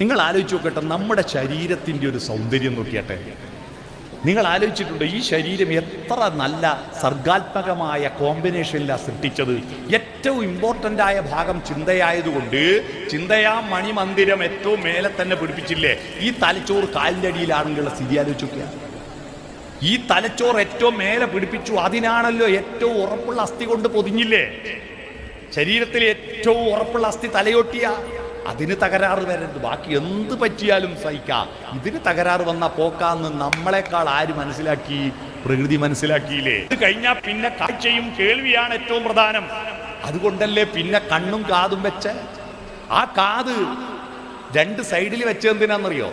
നിങ്ങൾ ആലോചിച്ച് നോക്കട്ടെ നമ്മുടെ ശരീരത്തിന്റെ ഒരു സൗന്ദര്യം നോക്കിയാട്ടെ. നിങ്ങൾ ആലോചിച്ചിട്ടുണ്ട് ഈ ശരീരം എത്ര നല്ല സർഗാത്മകമായ കോമ്പിനേഷനിലാണ് സൃഷ്ടിച്ചത്. ഏറ്റവും ഇമ്പോർട്ടന്റ് ആയ ഭാഗം ചിന്തയായതുകൊണ്ട് ചിന്തയാ മണിമന്ദിരം ഏറ്റവും മേലെ തന്നെ പിടിപ്പിച്ചില്ലേ? ഈ തലച്ചോറ് കാലിന്റെ അടിയിലാണെന്നുള്ള സ്ഥിതി ആലോചിക്കുക ഈ തലച്ചോറ് ഏറ്റവും മേലെ പിടിപ്പിച്ചു അതിനാണല്ലോ ഏറ്റവും ഉറപ്പുള്ള അസ്ഥി കൊണ്ട് പൊതിഞ്ഞില്ലേ? ശരീരത്തിൽ ഏറ്റവും ഉറപ്പുള്ള അസ്ഥി തലയൊട്ടിയ. അതിന് തകരാറ് വരരുത്. ബാക്കി എന്ത് പറ്റിയാലും സഹിക്കാം. ഇതിന് തകരാറ് വന്ന പോക്കാന്ന് നമ്മളെക്കാൾ ആര് മനസ്സിലാക്കി? പ്രകൃതി മനസ്സിലാക്കിയില്ലേ? ഇത് കഴിഞ്ഞാൽ പിന്നെ കാഴ്ചയും കേൾവിയാണ് ഏറ്റവും പ്രധാനം. അതുകൊണ്ടല്ലേ പിന്നെ കണ്ണും കാതും വെച്ച്? ആ കാത് രണ്ട് സൈഡിൽ വെച്ചെന്തിനാണെന്നറിയോ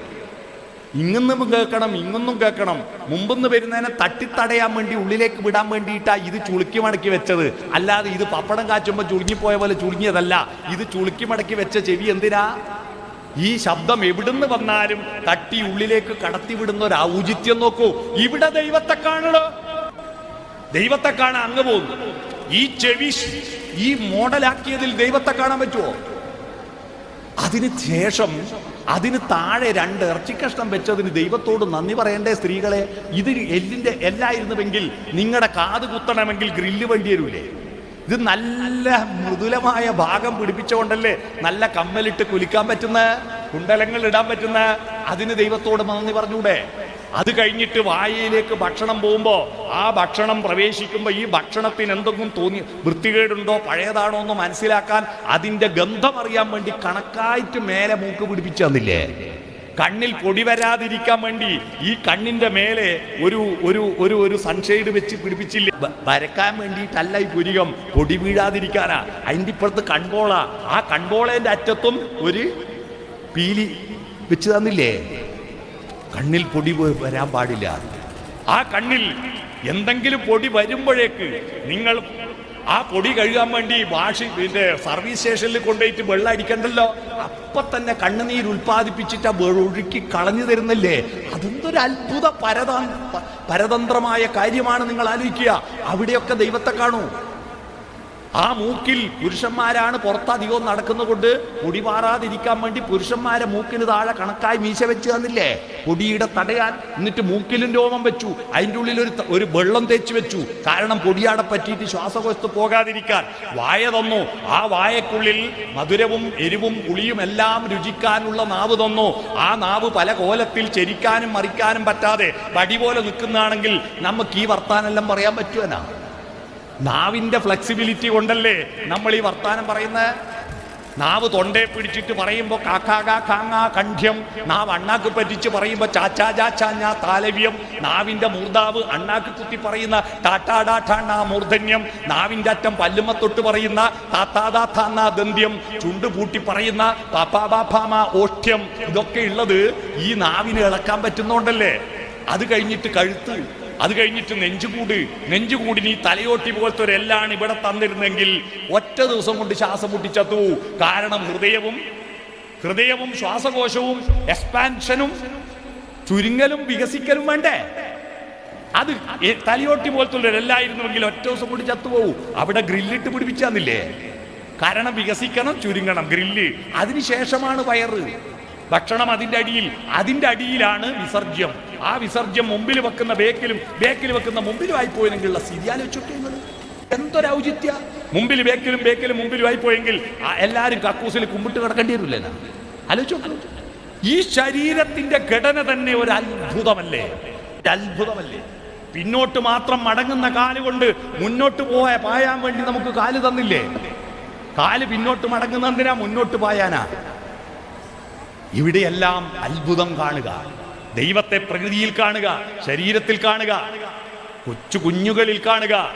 ഇങ്ങൊന്നും കേൾക്കണം ഇങ്ങൊന്നും കേൾക്കണം. മുമ്പെന്ന് വരുന്നതിനെ തട്ടിത്തടയാൻ വേണ്ടി ഉള്ളിലേക്ക് വിടാൻ വേണ്ടിയിട്ടാ ഇത് ചുളുക്കി മടക്കി വെച്ചത്. അല്ലാതെ ഇത് പപ്പടം കാച്ചുമ്പോൾ ചുളുങ്ങിപ്പോയ പോലെ ചുളുങ്ങിയതല്ല. ഇത് ചുളുക്കി മടക്കി വെച്ച ചെവി എന്തിനാ? ഈ ശബ്ദം എവിടുന്ന് വന്നാലും തട്ടി ഉള്ളിലേക്ക് കടത്തി വിടുന്ന ഒരു ഔചിത്യം നോക്കൂ. ഇവിടെ ദൈവത്തെ കാണണോ ദൈവത്തെ കാണാൻ അങ്ങ് പോകുന്നു. ഈ ചെവി ഈ മോഡലാക്കിയതിൽ ദൈവത്തെ കാണാൻ പറ്റുമോ അതിന് ശേഷം അതിന് താഴെ രണ്ട് ഇറച്ചിക്കഷ്ണം വെച്ചതിന് ദൈവത്തോട് നന്ദി പറയണ്ടേ സ്ത്രീകളെ? ഇത് എല്ലിന്റെ എല്ലായിരുന്നുവെങ്കിൽ നിങ്ങളുടെ കാത് കുത്തണമെങ്കിൽ ഗ്രില്ല് വേണ്ടി വരൂലേ? ഇത് നല്ല മൃദുലമായ ഭാഗം പിടിപ്പിച്ചുകൊണ്ടല്ലേ നല്ല കമ്മലിട്ട് കുലിക്കാൻ പറ്റുന്ന? കുണ്ടലങ്ങൾ ഇടാൻ പറ്റുന്ന അതിന് ദൈവത്തോട് നന്ദി പറഞ്ഞൂടെ? അത് കഴിഞ്ഞിട്ട് വായയിലേക്ക് ഭക്ഷണം പോകുമ്പോൾ ആ ഭക്ഷണം പ്രവേശിക്കുമ്പോൾ ഈ ഭക്ഷണത്തിന് എന്തെങ്കിലും തോന്നി വൃത്തികേടുണ്ടോ പഴയതാണോ എന്ന് മനസ്സിലാക്കാൻ അതിന്റെ ഗന്ധം അറിയാൻ വേണ്ടി കണക്കായിട്ട് മേലെ മൂക്ക് പിടിപ്പിച്ചു കണ്ണിൽ പൊടി വരാതിരിക്കാൻ വേണ്ടി ഈ കണ്ണിന്റെ മേലെ ഒരു ഒരു ഒരു ഒരു സൺഷെയ്ഡ് വെച്ച് പിടിപ്പിച്ചില്ല? വരക്കാൻ വേണ്ടിയിട്ടല്ല ഈ പുരികം. പൊടി വീഴാതിരിക്കാനാ. അതിന്റെ ഇപ്പുറത്ത് കൺപോള. ആ കൺപോളേന്റെ അറ്റത്തും ഒരു പീലി വെച്ച് തന്നില്ലേ? കണ്ണിൽ പൊടി വരാൻ പാടില്ല. ആ കണ്ണിൽ എന്തെങ്കിലും പൊടി വരുമ്പോഴേക്ക് നിങ്ങൾ ആ പൊടി കഴുകാൻ വേണ്ടി വാഷി പിന്നെ സർവീസ് സ്റ്റേഷനിൽ കൊണ്ടുപോയിട്ട് വെള്ളം അടിക്കണ്ടല്ലോ? അപ്പൊ തന്നെ കണ്ണുനീര് ഉൽപ്പാദിപ്പിച്ചിട്ട് ആ ഒഴുക്കി കളഞ്ഞു തരുന്നല്ലേ? അതെന്തൊരു അത്ഭുത പരതാ പരതന്ത്രമായ കാര്യമാണ് നിങ്ങൾ ആലോചിക്കുക. അവിടെയൊക്കെ ദൈവത്തെ കാണൂ. ആ മൂക്കിൽ പുരുഷന്മാരാണ് പുറത്തധികവും നടക്കുന്നതുകൊണ്ട് പൊടി പാറാതിരിക്കാൻ വേണ്ടി പുരുഷന്മാരെ മൂക്കിന് താഴെ കണക്കായി മീശ വെച്ച് തന്നില്ലേ? പൊടിയുടെ തടയാൻ എന്നിട്ട് മൂക്കിലും രോമം വെച്ചു. അതിന്റെ ഉള്ളിൽ ഒരു ഒരു വെള്ളം തേച്ച് വെച്ചു. കാരണം പൊടിയാടെ പറ്റിയിട്ട് ശ്വാസകോശത്ത് പോകാതിരിക്കാൻ. വായ തന്നു. ആ വായക്കുള്ളിൽ മധുരവും എരിവും പുളിയും എല്ലാം രുചിക്കാനുള്ള നാവ് തന്നു. ആ നാവ് പല കോലത്തിൽ ചെരിക്കാനും മറിക്കാനും പറ്റാതെ പടി പോലെ നിൽക്കുന്നതാണെങ്കിൽ നമുക്ക് ഈ വർത്താനെല്ലാം പറയാൻ പറ്റുമനാ നാവിന്റെ ഫ്ലെക്സിബിലിറ്റി കൊണ്ടല്ലേ നമ്മൾ ഈ വർത്താനം പറയുന്നത് നാവ് തൊണ്ടേ പിടിച്ചിട്ട് പറയുമ്പോൾ കാക്കാകാ കാങ്ങാ കണ്ഠ്യം. നാവ് അണ്ണാക്ക് പറ്റിച്ച് പറയുമ്പോൾ ചാച്ചാ ചാച്ചാഞ്ഞാ താലവ്യം. നാവിന്റെ മൂർദാവ് അണ്ണാക്ക് കുത്തി പറയുന്ന ടാട്ടാടാഠാണ മൂർധന്യം. നാവിന്റെ അറ്റം പല്ലുമ തൊട്ട് പറയുന്ന താത്താതാത്താന്ന ദന്ത്യം. ചുണ്ട് പൂട്ടി പറയുന്ന പാപ്പാബാഫാമ ഓഷ്ഠ്യം. ഇതൊക്കെ ഉള്ളത് ഈ നാവിന് ഇളക്കാൻ പറ്റുന്നോണ്ടല്ലേ? അത് കഴിഞ്ഞിട്ട് കഴുത്ത്. അത് കഴിഞ്ഞിട്ട് നെഞ്ചുകൂട് നെഞ്ചുകൂടി നീ തലയോട്ടി പോലത്തെ ഒരു എല്ലാണ് ഇവിടെ തന്നിരുന്നെങ്കിൽ ഒറ്റ ദിവസം കൊണ്ട് ശ്വാസം മുട്ടിച്ചത്തു. കാരണം ഹൃദയവും ഹൃദയവും ശ്വാസകോശവും എക്സ്പാൻഷനും ചുരുങ്ങലും വികസിക്കലും വേണ്ടേ? അത് തലയോട്ടി പോലത്തെ ഒരു എല്ലായിരുന്നുവെങ്കിൽ ഒറ്റ ദിവസം കൊണ്ട് ചത്തുപോകും അവിടെ ഗ്രില്ലിട്ട് പിടിപ്പിച്ചാന്നില്ലേ? കാരണം വികസിക്കണം ചുരുങ്ങണം. ഗ്രില്ല് അതിനുശേഷമാണ് വയറ്. ഭക്ഷണം അതിന്റെ അടിയിൽ അതിന്റെ അടിയിലാണ് വിസർജ്യം. ആ വിസർജ്യം മുമ്പിൽ വെക്കുന്ന ബേക്കിലും ബേക്കിൽ വെക്കുന്ന മുമ്പിലുമായി പോയെങ്കിലുള്ള സ്ഥിതി ആലോചിച്ചോട്ടെ എന്തൊരു ഔചിത്യ മുമ്പിൽ ബേക്കിലും ബേക്കിലും മുമ്പിലുമായി പോയെങ്കിൽ എല്ലാവരും കക്കൂസിൽ കുമ്പിട്ട് കിടക്കേണ്ടി വരില്ല ആലോചിച്ചു ഈ ശരീരത്തിന്റെ ഘടന തന്നെ ഒരു അത്ഭുതമല്ലേ അത്ഭുതമല്ലേ പിന്നോട്ട് മാത്രം മടങ്ങുന്ന കാലുകൊണ്ട് മുന്നോട്ട് പോയ പായാൻ വേണ്ടി നമുക്ക് കാൽ തന്നില്ലേ? കാൽ പിന്നോട്ട് മടങ്ങുന്ന എന്തിനാ മുന്നോട്ട് പായാനാ? ഇവിടെയെല്ലാം അത്ഭുതം കാണുക. ദൈവത്തെ പ്രകൃതിയിൽ കാണുക ശരീരത്തിൽ കാണുക കൊച്ചു കുഞ്ഞുകളിൽ കാണുക.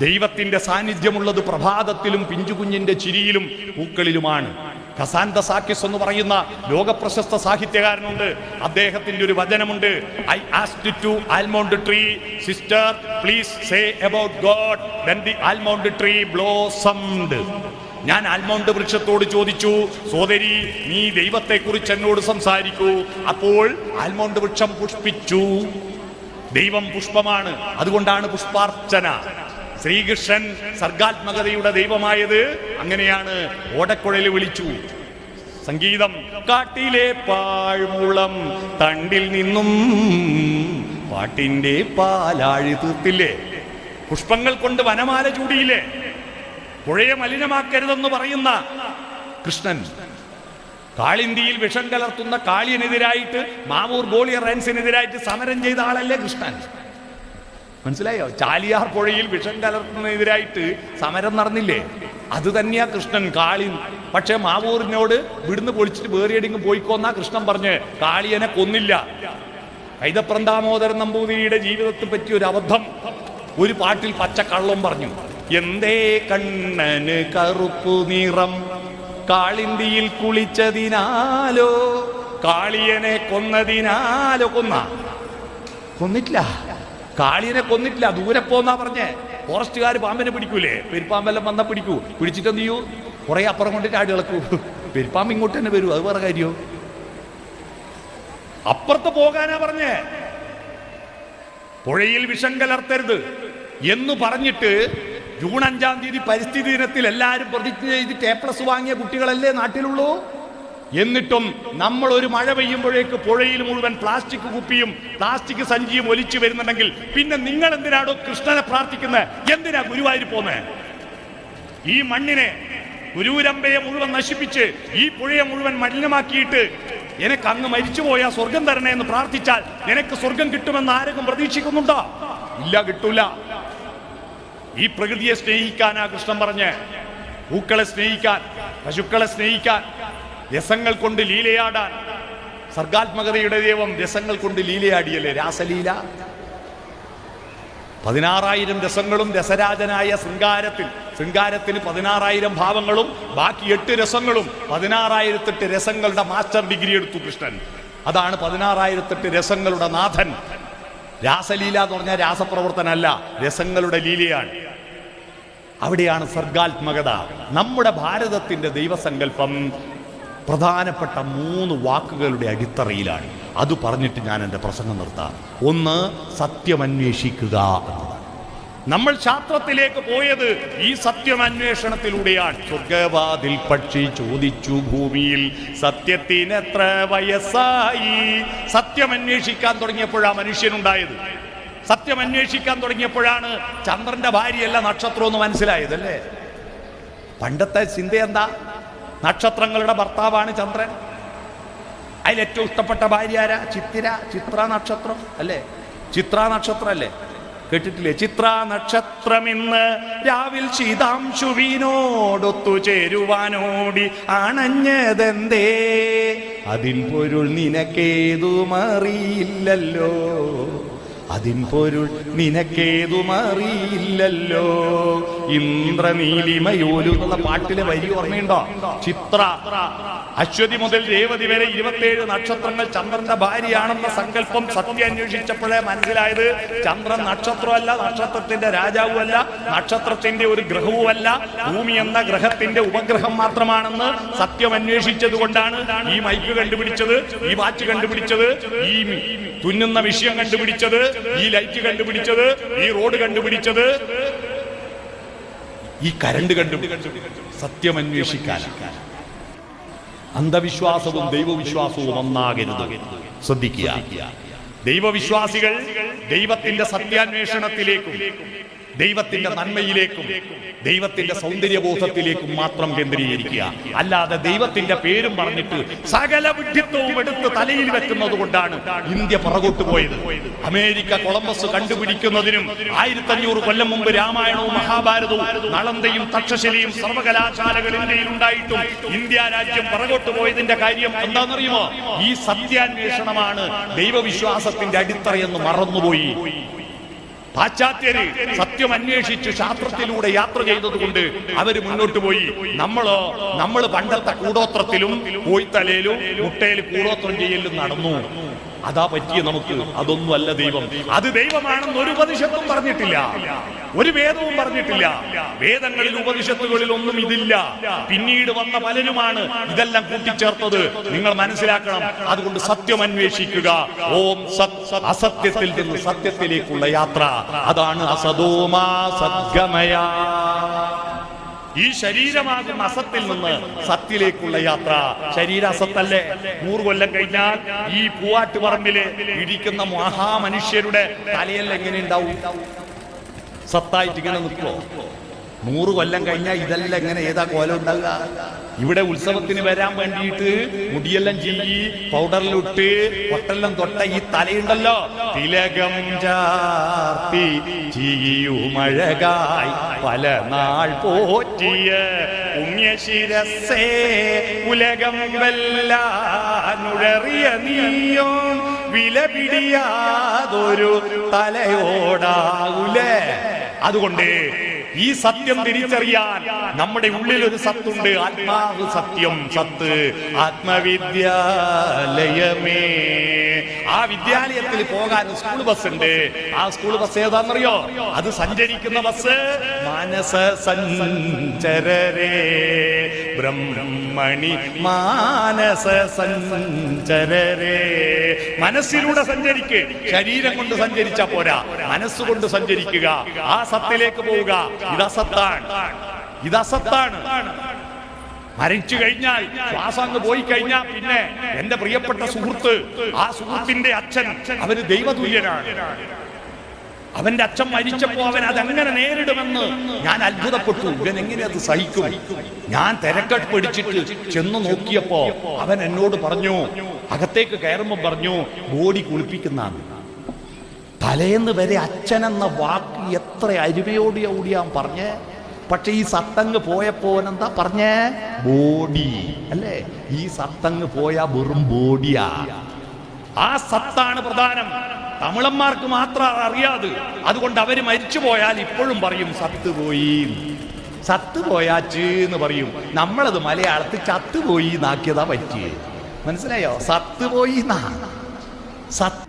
ദൈവത്തിന്റെ സാന്നിധ്യമുള്ളത് പ്രഭാതത്തിലും പിഞ്ചുകുഞ്ഞിന്റെ ചിരിയിലും പൂക്കളിലുമാണ്. കസാന്ത സാക്കിസ് എന്ന് പറയുന്ന ലോകപ്രശസ്ത സാഹിത്യകാരനുണ്ട്. അദ്ദേഹത്തിന്റെ ഒരു വചനമുണ്ട്. I asked to almond tree sister please say about God the almond tree blossomed ഞാൻ ആൽമോണ്ട് വൃക്ഷത്തോട് ചോദിച്ചു സോദരി നീ ദൈവത്തെക്കുറിച്ച് എന്നോട് സംസാരിക്കൂ. അപ്പോൾ ആൽമോണ്ട് വൃക്ഷം പുഷ്പിച്ചു. ദൈവം പുഷ്പമാണ് അതുകൊണ്ടാണ് പുഷ്പാർച്ചന. ശ്രീകൃഷ്ണൻ സർഗാത്മകതയുടെ ദൈവമായത് അങ്ങനെയാണ് ഓടക്കുഴൽ വിളിച്ചു. സംഗീതം കാട്ടിലെ പാഴ്മുളം തണ്ടിൽ നിന്നും പാട്ടിന്റെ പാലാഴി തീർത്തില്ലേ? പുഷ്പങ്ങൾ കൊണ്ട് വനമാല ചൂടിയില്ലേ? പുഴയെ മലിനമാക്കരുതെന്ന് പറയുന്ന കൃഷ്ണൻ കാളിന്തിയിൽ വിഷം കലർത്തുന്ന കാളിയനെതിരായിട്ട് മാവൂർ ഗോളിയർ റൈൻസിനെതിരായിട്ട് സമരം ചെയ്ത ആളല്ലേ കൃഷ്ണൻ. മനസ്സിലായോ? ചാലിയാർ പുഴയിൽ വിഷം കലർത്തുന്നതിനെതിരായിട്ട് സമരം നടന്നില്ലേ? അത് തന്നെയാ കൃഷ്ണൻ കാളി. പക്ഷെ മാവൂരിനോട് വിടുന്ന് പൊളിച്ചിട്ട് വേറിയടിങ്ങ് പോയിക്കോന്നാ കൃഷ്ണൻ പറഞ്ഞ് കാളിയനെ കൊന്നില്ല. കൈതപ്രം ദാമോദരൻ നമ്പൂതിരിയുടെ ജീവിതത്തെ പറ്റിയ ഒരു അബദ്ധം. ഒരു പാട്ടിൽ പച്ച കള്ളം പറഞ്ഞു. എന്തേ കണ്ണന് കറുപ്പു നിറം കാളിന്തിയിൽ കുളിച്ചതിനാലോ കാളിയനെ കൊന്നതിനാലോ കൊന്ന? കൊന്നിട്ടില്ല. കാളിയനെ കൊന്നിട്ടില്ല. ദൂരെ പോന്നാ പറഞ്ഞേ. ഫോറസ്റ്റുകാർ പാമ്പിനെ പിടിക്കൂലേ? പെരുപ്പാമ്പെല്ലാം വന്നാ പിടിക്കൂ. പിടിച്ചിട്ട് എന്ത് ചെയ്യൂ? കുറെ അപ്പുറം കൊണ്ടിട്ട് ആടി ഇളക്കൂ പെരുപ്പാമ്പ് ഇങ്ങോട്ട് തന്നെ വരൂ. അത് വേറെ കാര്യോ? അപ്പുറത്ത് പോകാനാ പറഞ്ഞേ. പുഴയിൽ വിഷം കലർത്തരുത് എന്ന് പറഞ്ഞിട്ട് ജൂൺ അഞ്ചാം തീയതി പരിസ്ഥിതി ദിനത്തിൽ എല്ലാവരും പ്രതിജ്ഞ ചെയ്തിട്ട് എ പ്ലസ് വാങ്ങിയ കുട്ടികളല്ലേ നാട്ടിലുള്ളൂ? എന്നിട്ടും നമ്മൾ ഒരു മഴ പെയ്യുമ്പോഴേക്ക് പുഴയിൽ മുഴുവൻ പ്ലാസ്റ്റിക് കുപ്പിയും പ്ലാസ്റ്റിക് സഞ്ചിയും ഒലിച്ചു വരുന്നുണ്ടെങ്കിൽ പിന്നെ നിങ്ങൾ എന്തിനാണോ കൃഷ്ണനെ പ്രാർത്ഥിക്കുന്നത് എന്തിനാ ഗുരുവായൂർ പോന്നെ? ഈ മണ്ണിനെ ഗുരുരമ്പയെ മുഴുവൻ നശിപ്പിച്ച് ഈ പുഴയെ മുഴുവൻ മലിനമാക്കിയിട്ട് എനിക്ക് അങ്ങ് മരിച്ചുപോയാ സ്വർഗം തരണേ എന്ന് പ്രാർത്ഥിച്ചാൽ നിനക്ക് സ്വർഗം കിട്ടുമെന്ന് ആരെങ്കിലും പ്രതീക്ഷിക്കുന്നുണ്ടോ? ഇല്ല കിട്ടൂല. ഈ പ്രകൃതിയെ സ്നേഹിക്കാനാ കൃഷ്ണൻ പറഞ്ഞ്. പൂക്കളെ സ്നേഹിക്കാൻ പശുക്കളെ സ്നേഹിക്കാൻ രസങ്ങൾ കൊണ്ട് ലീലയാടാൻ. സർഗാത്മകതയുടെ ദൈവം രസങ്ങൾ കൊണ്ട് ലീലയാടിയല്ലേ? രാസലീല. പതിനാറായിരം രസങ്ങളും രസരാജനായ ശൃംഗാരത്തിൽ ശൃംഗാരത്തിന് പതിനാറായിരം ഭാവങ്ങളും ബാക്കി എട്ട് രസങ്ങളും പതിനാറായിരത്തെട്ട് രസങ്ങളുടെ മാസ്റ്റർ ഡിഗ്രി എടുത്തു കൃഷ്ണൻ. അതാണ് പതിനാറായിരത്തെട്ട് രസങ്ങളുടെ നാഥൻ. രാസലീല എന്ന് പറഞ്ഞാൽ രാസപ്രവർത്തനമല്ല രസങ്ങളുടെ ലീലയാണ്. അവിടെയാണ് സർഗാത്മകത. നമ്മുടെ ഭാരതത്തിന്റെ ദൈവസങ്കല്പം പ്രധാനപ്പെട്ട മൂന്ന് വാക്കുകളുടെ അടിത്തറയിലാണ്. അത് പറഞ്ഞിട്ട് ഞാൻ എന്റെ പ്രസംഗം നിർത്താം. ഒന്ന് സത്യമന്വേഷിക്കുക എന്നതാണ് നമ്മൾ ശാസ്ത്രത്തിലേക്ക് പോയത് ഈ സത്യമന്വേഷണത്തിലൂടെയാണ് സ്വർഗവാതിൽ പക്ഷി ചോദിച്ചു ഭൂമിയിൽ സത്യത്തിന് എത്ര വയസ്സായി? സത്യമന്വേഷിക്കാൻ തുടങ്ങിയപ്പോഴാണ് മനുഷ്യനുണ്ടായത്. സത്യം അന്വേഷിക്കാൻ തുടങ്ങിയപ്പോഴാണ് ചന്ദ്രന്റെ ഭാര്യയല്ല നക്ഷത്രം എന്ന് മനസ്സിലായത് അല്ലേ പണ്ടത്തെ ചിന്ത എന്താ? നക്ഷത്രങ്ങളുടെ ഭർത്താവാണ് ചന്ദ്രൻ. അതിൽ ഏറ്റവും ഇഷ്ടപ്പെട്ട ഭാര്യ ആരാ? ചിത്തിര ചിത്ര നക്ഷത്രം അല്ലേ? ചിത്ര നക്ഷത്രം അല്ലേ കേട്ടിട്ടില്ലേ? ചിത്ര നക്ഷത്രം ഇന്ന് രാവിൽ ശീതാംശുവിനോടൊത്തു ചേരുവാനോടി അണഞ്ഞതെന്തേ അതിൻ പൊരുൾ നിനക്കേതുമറിയില്ലല്ലോ. അതിൻ പൊരുൾ നിനക്കേതുമറിയില്ലല്ലോ. ഇന്ദ്രനീലിമയോലു എന്നുള്ള പാട്ടിലെ വരി ഓർമ്മയുണ്ടോ? ചിത്ര. അശ്വതി മുതൽ രേവതി വരെ ഇരുപത്തിയേഴ് നക്ഷത്രങ്ങൾ ചന്ദ്രന്റെ ഭാര്യയാണെന്ന സങ്കല്പം സത്യം അന്വേഷിച്ചപ്പോഴേ മനസ്സിലായത് ചന്ദ്രൻ നക്ഷത്രമല്ല നക്ഷത്രത്തിന്റെ രാജാവുമല്ല നക്ഷത്രത്തിന്റെ ഒരു ഗ്രഹവുമല്ല. ഭൂമി എന്ന ഗ്രഹത്തിന്റെ ഉപഗ്രഹം മാത്രമാണെന്ന് സത്യം അന്വേഷിച്ചത് കൊണ്ടാണ് ഈ മൈക്ക് കണ്ടുപിടിച്ചത് ഈ വാച്ച് കണ്ടുപിടിച്ചത് ഈ തുന്നുന്ന വിഷയം കണ്ടുപിടിച്ചത്. ഈ ലൈറ്റ് കണ്ടുപിടിച്ചത് ഈ റോഡ് കണ്ടുപിടിച്ചത് ഈ കരണ്ട് കണ്ടുപിടിച്ചു സത്യം അന്വേഷിക്കാൻ അന്ധവിശ്വാസവും ദൈവവിശ്വാസവും ഒന്നാകരുത്. ശ്രദ്ധിക്കുക. ദൈവവിശ്വാസികൾ ദൈവത്തിന്റെ സത്യാന്വേഷണത്തിലേക്കും ദൈവത്തിന്റെ നന്മയിലേക്കും ദൈവത്തിന്റെ സൗന്ദര്യബോധത്തിലേക്കും മാത്രം കേന്ദ്രീകരിക്കുക. അല്ലാതെ ദൈവത്തിന്റെ പേരും പറഞ്ഞിട്ട് സകല വിഡ്ഢിത്വവും എടുത്ത് തലയിൽ വെക്കുന്നത് കൊണ്ടാണ് ഇന്ത്യ പുറകോട്ട് പോയത്. അമേരിക്ക കൊളംബസ് കണ്ടുപിടിക്കുന്നതിനും ആയിരത്തി അഞ്ഞൂറ് കൊല്ലം മുമ്പ് രാമായണവും മഹാഭാരതവും നളന്തയും തക്ഷശിലയും സർവകലാശാലകൾ ഇന്ത്യയിൽ ഉണ്ടായിട്ടും ഇന്ത്യ രാജ്യം പുറകോട്ട് പോയതിന്റെ കാര്യം എന്താണെന്നറിയുമോ? ഈ സത്യാന്വേഷണമാണ് ദൈവവിശ്വാസത്തിന്റെ അടിത്തറയെന്ന് മറന്നുപോയി. പാശ്ചാത്യര് സത്യം അന്വേഷിച്ച് ശാസ്ത്രത്തിലൂടെ യാത്ര ചെയ്തതുകൊണ്ട് അവർ മുന്നോട്ട് പോയി. നമ്മളോ നമ്മൾ പണ്ടത്തെ കൂടോത്രത്തിലും കോയിത്തലയിലും മുട്ടയിൽ കൂടോത്രം ചെയ്യലും നടന്നു. അതാ പറ്റിയ നമുക്ക്. അതൊന്നും അല്ല ദൈവം. അത് ദൈവമാണെന്ന് ഒരു ഉപനിഷത്തും പറഞ്ഞിട്ടില്ല. ഒരു വേദവും പറഞ്ഞിട്ടില്ല. വേദങ്ങളിൽ ഉപനിഷത്തുകളിൽ ഒന്നും ഇതില്ല. പിന്നീട് വന്ന പലരുമാണ് ഇതെല്ലാം കൂട്ടിച്ചേർത്തത്. നിങ്ങൾ മനസ്സിലാക്കണം. അതുകൊണ്ട് സത്യം അന്വേഷിക്കുക. ഓം സത് സത് അസത്യത്തിൽ നിന്ന് സത്യത്തിലേക്കുള്ള യാത്ര. അതാണ് അസതോമാ സദ്ഗമയ. ഈ ശരീരമാകുന്ന അസത്തിൽ നിന്ന് സത്തിലേക്കുള്ള യാത്ര. ശരീര അസത്തല്ലേ? നൂറ് കൊല്ലം കഴിഞ്ഞാൽ ഈ പൂവാട്ടുപറമ്പിൽ ഇരിക്കുന്ന മഹാമനുഷ്യരുടെ തലയെല്ലാം എങ്ങനെ ഉണ്ടാവും? സത്തായിട്ട് ഇങ്ങനെ നിൽക്കുമോ നൂറ് കൊല്ലം കഴിഞ്ഞാൽ ഇതെല്ലാം എങ്ങനെ ഏതാ കോലം ഉണ്ടാകുക ഇവിടെ ഉത്സവത്തിന് വരാൻ വേണ്ടിയിട്ട് മുടിയെല്ലാം ചെയ്യി പൗഡറിലിട്ട് പൊട്ടെല്ലാം തൊട്ട ഈ തലയുണ്ടല്ലോ. തിലകം ചാർത്തി ചീയുമഴകായി പല നാൾ പോറ്റിയ പുണ്യശിരസേ ഉലകം വെല്ലാനുഴറിയ നീയോ വില പിടിയാതൊരു തലയോടാവൂലേ അതുകൊണ്ട് ഈ സത്യം തിരിച്ചറിയാൻ നമ്മുടെ ഉള്ളിൽ ഒരു സത്തുണ്ട്. ആത്മാവ് സത്യം സത്ത്. ആത്മവിദ്യാലയമേ. ആ വിദ്യാലയത്തിൽ പോകാൻ സ്കൂൾ ബസ് ഉണ്ട് ആ സ്കൂൾ ബസ് ഏതാണെന്നറിയോ? അത് സഞ്ചരിക്കുന്ന ബസ് മാനസ സഞ്ചരരേ ബ്രഹ്മണി മാനസ സഞ്ചരരേ. മനസ്സിലൂടെ സഞ്ചരിക്ക്. ശരീരം കൊണ്ട് സഞ്ചരിച്ചാ പോരാ. മനസ്സുകൊണ്ട് സഞ്ചരിക്കുക. ആ സത്തിലേക്ക് പോവുക. ഇതസത്താണ് ഇതസത്താണ് മരിച്ചു കഴിഞ്ഞാൽ ശ്വാസം അങ്ങ് പോയി കഴിഞ്ഞാൽ പിന്നെ എന്റെ പ്രിയപ്പെട്ട സുഹൃത്ത് ആ സുഹൃത്തിന്റെ അച്ഛൻ അവർ ദൈവതുല്യനാണ്. അവന്റെ അച്ഛൻ മരിച്ചപ്പോ അവൻ അതെങ്ങനെ നേരിടുമെന്ന് ഞാൻ അത്ഭുതപ്പെട്ടു. ഇവൻ എങ്ങനെ അത് സഹിക്കും? ഞാൻ തിരക്കട്ട് പിടിച്ചിട്ട് ചെന്ന് നോക്കിയപ്പോ അവൻ എന്നോട് പറഞ്ഞു അകത്തേക്ക് കയറുമ്പോ പറഞ്ഞു ബോഡി കുളിപ്പിക്കുന്നതാണ്. തലേന്ന് വരെ അച്ഛൻ എന്ന വാക്ക് എത്ര അരുമയോട് ഓടിയാൻ പറഞ്ഞേ? പക്ഷെ ഈ സത്തങ്ങ് പോയപ്പോ എന്താ പറഞ്ഞേ? ബോഡി. അല്ലേ? ഈ സത്തങ്ങ് പോയാ വെറും ബോഡിയാ. ആ സത്താണ് പ്രധാനം. തമിഴന്മാർക്ക് മാത്രം അറിയാതെ അതുകൊണ്ട് അവർ മരിച്ചു പോയാൽ ഇപ്പോഴും പറയും സത്ത് പോയി സത്ത് പോയാച്ച് എന്ന് പറയും. നമ്മളത് മലയാളത്തിൽ ചത്തുപോയി എന്നാക്കിയതാ പറ്റിയേ. മനസ്സിലായോ? സത്ത് പോയി എന്നാ. സത്ത്